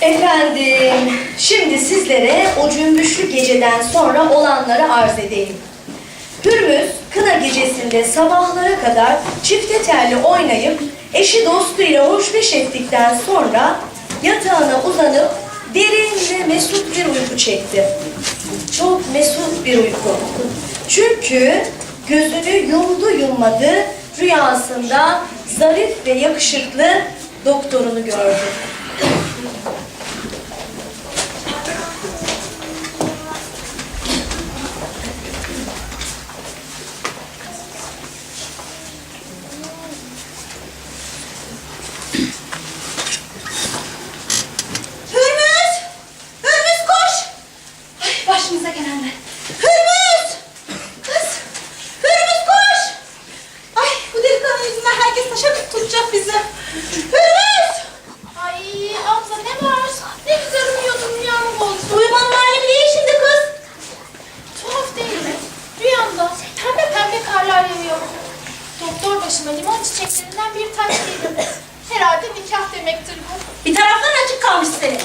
Efendim, şimdi sizlere o cümbüşlü geceden sonra olanları arz edeyim. Hürmüz, kına gecesinde sabahlara kadar çifte telli oynayıp eşi dostuyla hoşbeş ettikten sonra yatağına uzanıp derin ve mesut bir uyku çekti. Çok mesut bir uyku. Çünkü gözünü yumdu yummadı rüyasında zarif ve yakışıklı doktorunu gördü. Hürmüz! Hürmüz koş! Ay başımıza gelenler. Hürmüz! Kız! Hürmüz koş! Ay bu delikanlı yüzünden herkes taşa tutacak bizi. Hürmüz! Ay abla ne var? Ne güzel uyuyordum rüyam oldu. Uyumanın alemi değil şimdi kız. Tuhaf değil mi? Rüyamda pembe pembe karlar yağıyor. Doktor başıma limon çiçeklerinden bir taş giydim. Herhalde nikah demektir bu. Bir taraftan açık kalmış senin.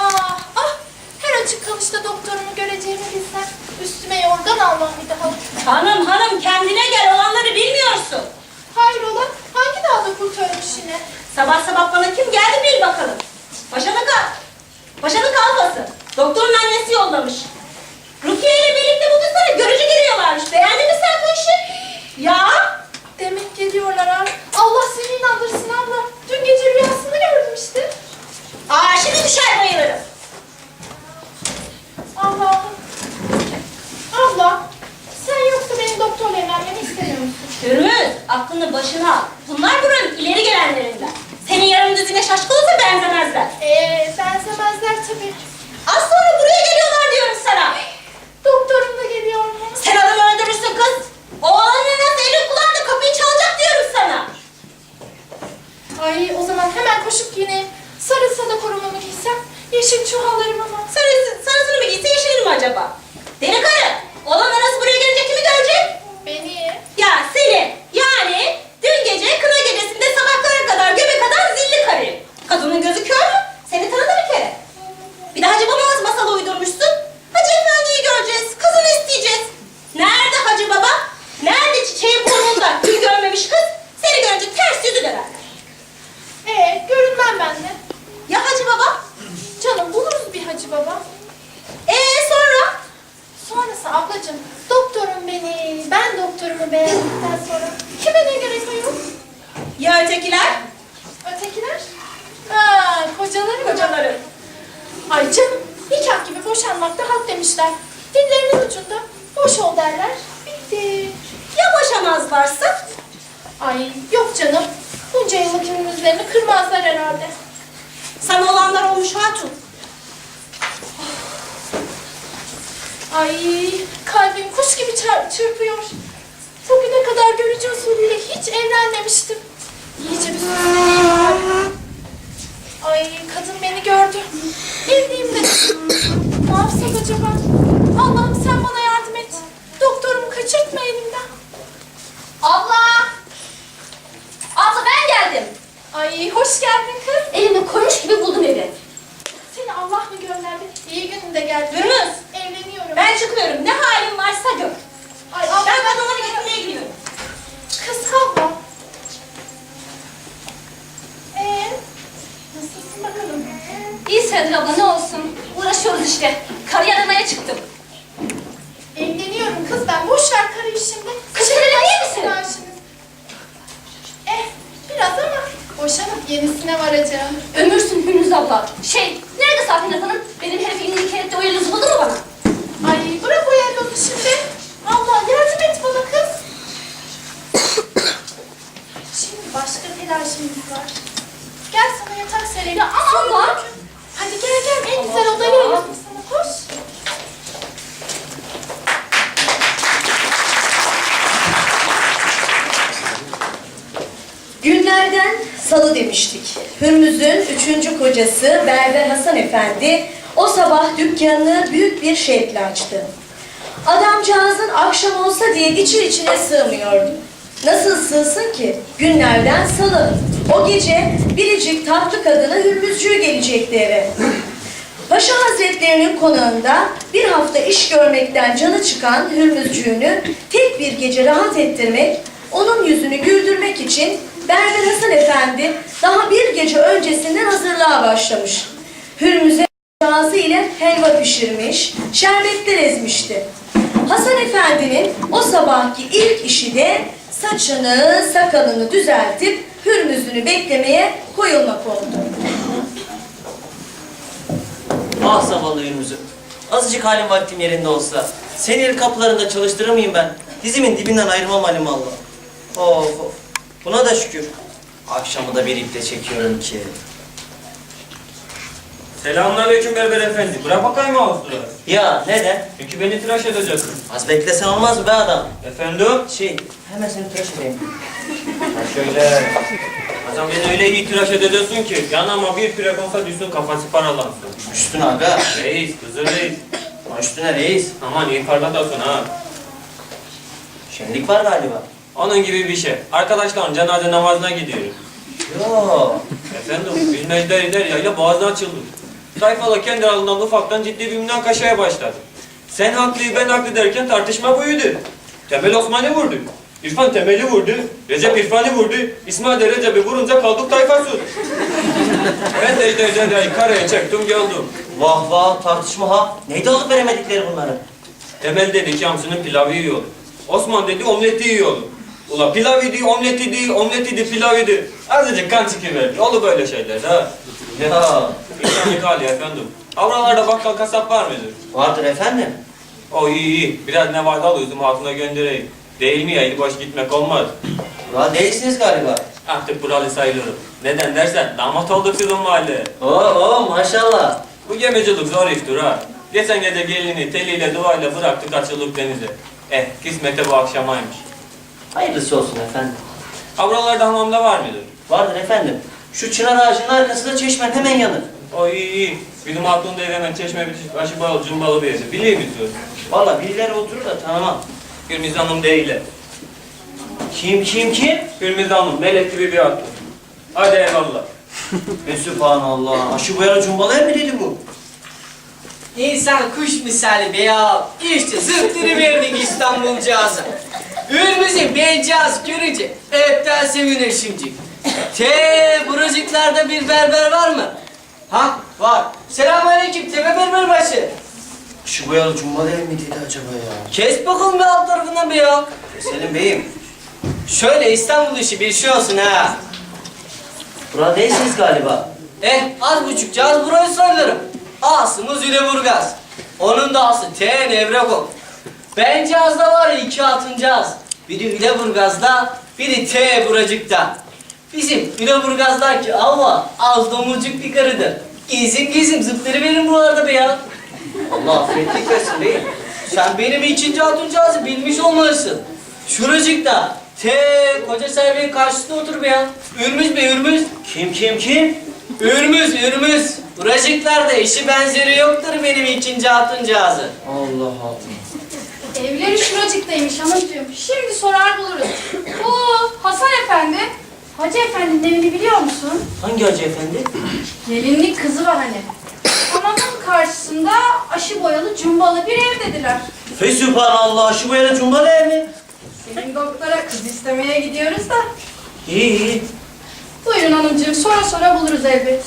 Ah ah her açık kalışta doktorumu göreceğimi bilsem üstüme yorgan almam bir daha. Hanım hanım kendine gel olanları bilmiyorsun. Hayrola hangi dağda kurt ölmüş yine? Sabah sabah bana kim geldi bil bakalım. Paşalık al. Paşalık alfası. Doktorun annesi yollamış. Rukiye ile birlikte bugün sana görücü geliyorlarmış. Beğendin mi sen bu işi? Ya Demek geliyorlar ha. Allah seni inandırsın abla. Dün gece rüyasını gördüm işte. Aa şimdi düşer bayılırım. Allah'ım. Abla sen yoksa benim doktorla evlenmemi istemiyor musun? Hürmüz aklını başına al. Bunlar buranın ileri gelenlerinden. Senin yarım düzine şaşkın olsa benzemezler. Ee, benzemezler tabii. Az sonra buraya geliyorlar diyorum sana. Doktorum da geliyor mu? Sen adamı öldürürsün kız. O oğlanın nasıl eli kulağında kapıyı çalacak diyorum sana. Ay o zaman hemen koşup giyineyim. Sarılsa da korumamı giysem. Yeşil çuhallarım ama. Sarısı, sarısını mı giyse yeşilini mi acaba? Deli karı. Oğlan arası buraya gelince kimi görecek? Beni. Ya seni. Yani dün gece kına gecesinde sabahlara kadar göbek atan zilli karı. Kadının gözü kör mü? Seni tanıdı bir kere. Bir de Hacı Babamız masalı uydurmuşsun. Hacı Efendi'yi göreceğiz. Kızını isteyeceğiz. Nerede Hacı Baba? Nerede çiçeği burnunda? Gül görmemiş kız. Seni görünce ters yüzü dönerler. Ee, görünmem ben de. Ya Hacı Baba? Canım buluruz bir hacı baba. Ee sonra? Sonrası ablacığım. Doktorum beni, doktorumu beğendikten sonra kime ne gerek ayol? Ya ötekiler? Ötekiler? Aa, kocaları mı? Kocaları. Ay canım, nikah gibi boşanmakta hak demişler. Dillerinin ucunda boş ol derler. Bitti. Ya boşamazlarsa? Ay yok canım. Bunca yıllık ürünüzlerini kırmazlar herhalde. Sana olanlar olmuş hatun. Ay kalbim kuş gibi çırpıyor. Bugüne kadar görücü usulüyle hiç evlenmemiştim. İyice bir bari. Ay kadın beni gördü. Evliyim de. ne yapsak acaba? Allah'ım sen bana yardım et. Doktorumu kaçırtma elimden. Abla! Abla ben geldim. Ay hoş geldin kız. Elimi koymuş gibi buldum evi. Seni Allah mı gönderdi? İyi gününde geldin. Hürmüz! Evleniyorum. Ben çıkıyorum. Ne halin varsa gör. Ay abla Ben kadınları getirmeye gidiyorum. Kız abla. Ee, nasılsın bakalım? İyi Sedir abla ne olsun. Uğraşıyoruz işte. Karı aramaya çıktım. Evleniyorum kız ben. Boş ver karıyı şimdi. Kız sen? Var şimdi. Eh, biraz ama boşanıp yenisine varacağım. Ömürsün Hürmüz abla. Şey, nerede Safine Hanım? Benim herif kenette o yıldızı buldu mu bana? Ay bırak o yerlonu şimdi. Allah yardım et bana kız. Şimdi başka telaşımız var. Gel sana yatak serelim. Ama Abla. Hadi gel gel en güzel odayı Allah. ayırdım sana. Koş. Günlerden salı demiştik. Hürmüz'ün üçüncü kocası Berber Hasan Efendi o sabah dükkanını büyük bir şevkle açtı. Adamcağızın akşam olsa diye içi içine sığmıyordu. Nasıl sığsın ki? Günlerden salı. O gece biricik tatlı kadını Hürmüzcüğü gelecekti eve. Paşa Hazretlerinin konağında bir hafta iş görmekten canı çıkan Hürmüzcüğünü tek bir gece rahat ettirmek, onun yüzünü güldürmek için Berber Hasan Efendi daha bir gece öncesinden hazırlığa başlamış. Hürmüz'e ağzı ile helva pişirmiş, şerbetler ezmişti. Hasan Efendi'nin o sabahki ilk işi de saçını, sakalını düzeltip Hürmüz'ünü beklemeye koyulmak oldu. Ah zavallı Yunus'um. Azıcık halim vaktim yerinde olsa. Seni el kapılarında çalıştırır mıyım ben? Dizimin dibinden ayrılmam halim Allah. Of of. Buna da şükür. Akşamı da bir iple çekiyorum ki. Selamünaleyküm Berber Efendi. Bırak bakayım ağızları. Ya neden? Çünkü beni tıraş edeceksin. Az beklesen olmaz mı be adam? Efendim? Şey, hemen seni tıraş edeyim. Ha şöyle. Adam beni öyle iyi tıraş edeceksin ki yanıma bir frekansa düşsün kafası paralansın. Üstüne aga. Reis, kızı reis. Üstüne reis. Aman iyi parlatasın ha. Şenlik var galiba. Onun gibi bir şey. Arkadaşlarım cenaze namazına gidiyorum. Yo. Efendim, bilmezler eder yayla boğazı açıldı. Tayfalı kendi aralarından ufaktan ciddi bir münakaşaya başladı. Sen haklıyı ben haklı derken tartışma büyüdü. Temel Osman'ı vurdu. İrfan Temel'i vurdu. Recep İrfan'ı vurdu. İsmail de Recep'i vurunca kaldık tayfasız. ben de işte Cedra'yı karaya çektim geldim. Vah vah tartışma ha. Neydi alıp veremedikleri bunları? Temel dedi ki hamsının pilavı yiyor. Osman dedi omleti yiyor. Ula pilav idi, omleti değil, omleti idi, pilav idi. Azıcık kan çıkıverdi. Olur böyle şeyler ha. Ya. İnsanlık hali efendim. Avralarda bakkal kasap var mıdır? Vardır efendim. O iyi iyi. Biraz nevada alıyordum hatuna göndereyim. Değil mi ya? eli boş gitmek olmaz. Ulan değilsiniz galiba. Artık buralı sayılırım. Neden dersen damat olduk sizin mahalle. Oo, oo maşallah. Bu gemicilik zor iştir ha. Geçen gece gelini teliyle duayla bıraktık açıldık denize. Eh kısmete bu akşamaymış. Hayırlısı olsun efendim. Avralarda hamamda var mıdır? Vardır efendim. Şu çınar ağacının arkasında çeşmen hemen yanır. O iyi iyi. Bizim hatun da hemen çeşme bir başı bağlı cımbalı bir yeri. Biliyor musun? Valla birileri oturur da tanımam. Gülmiz Hanım değil. Kim kim kim? Gülmiz Hanım melek gibi bir hatun. Hadi eyvallah. Ve sübhanallah. Aşı boyalı cumbalı mı dedi bu? İnsan kuş misali be ya. İşte zıttırı verdik İstanbulcağıza. Ürümüzü bencaz görünce hepten sevinir şimdi. Te buracıklarda bir berber var mı? Ha var. Selamünaleyküm tepe berberbaşı. Aşı boyalı cumbalı mı dedi acaba ya? Kes bakalım be alt tarafından be ya. Senin beyim. Şöyle İstanbul işi bir şey olsun ha. Burada değilsiniz galiba. Eh az buçukça az burayı söylerim. Asımız Üleburgaz. Onun da ası T Nevrekom. Bence az da var iki hatıncağız. Biri Üleburgaz'da, biri T Buracık'ta. Bizim Üleburgaz'daki Avva az domuzcuk bir karıdır. Gizim gizim zıpları benim buralarda be ya. Allah affettik versin beyim. Sen benim ikinci hatuncağızı bilmiş olmalısın. Şuracıkta T koca servenin karşısında otur be ya. Ürmüz be ürmüz. Kim kim kim? Ürmüz, ürmüz. Buracıklarda eşi benzeri yoktur benim ikinci hatuncağızı. Allah Allah. Evleri şuracıktaymış hanımcığım. Şimdi sorar buluruz. Oo Hasan Efendi. Hacı Efendi'nin evini biliyor musun? Hangi hacı efendi? Gelinlik kızı var hani. Hamamın karşısında aşı boyalı cumbalı bir evdediler. Fe sübhanallah. Aşı boyalı cumbalı ev mi? Senin doktora kız istemeye gidiyoruz da. İyi iyi. Buyurun hanımcığım sonra sonra buluruz elbet.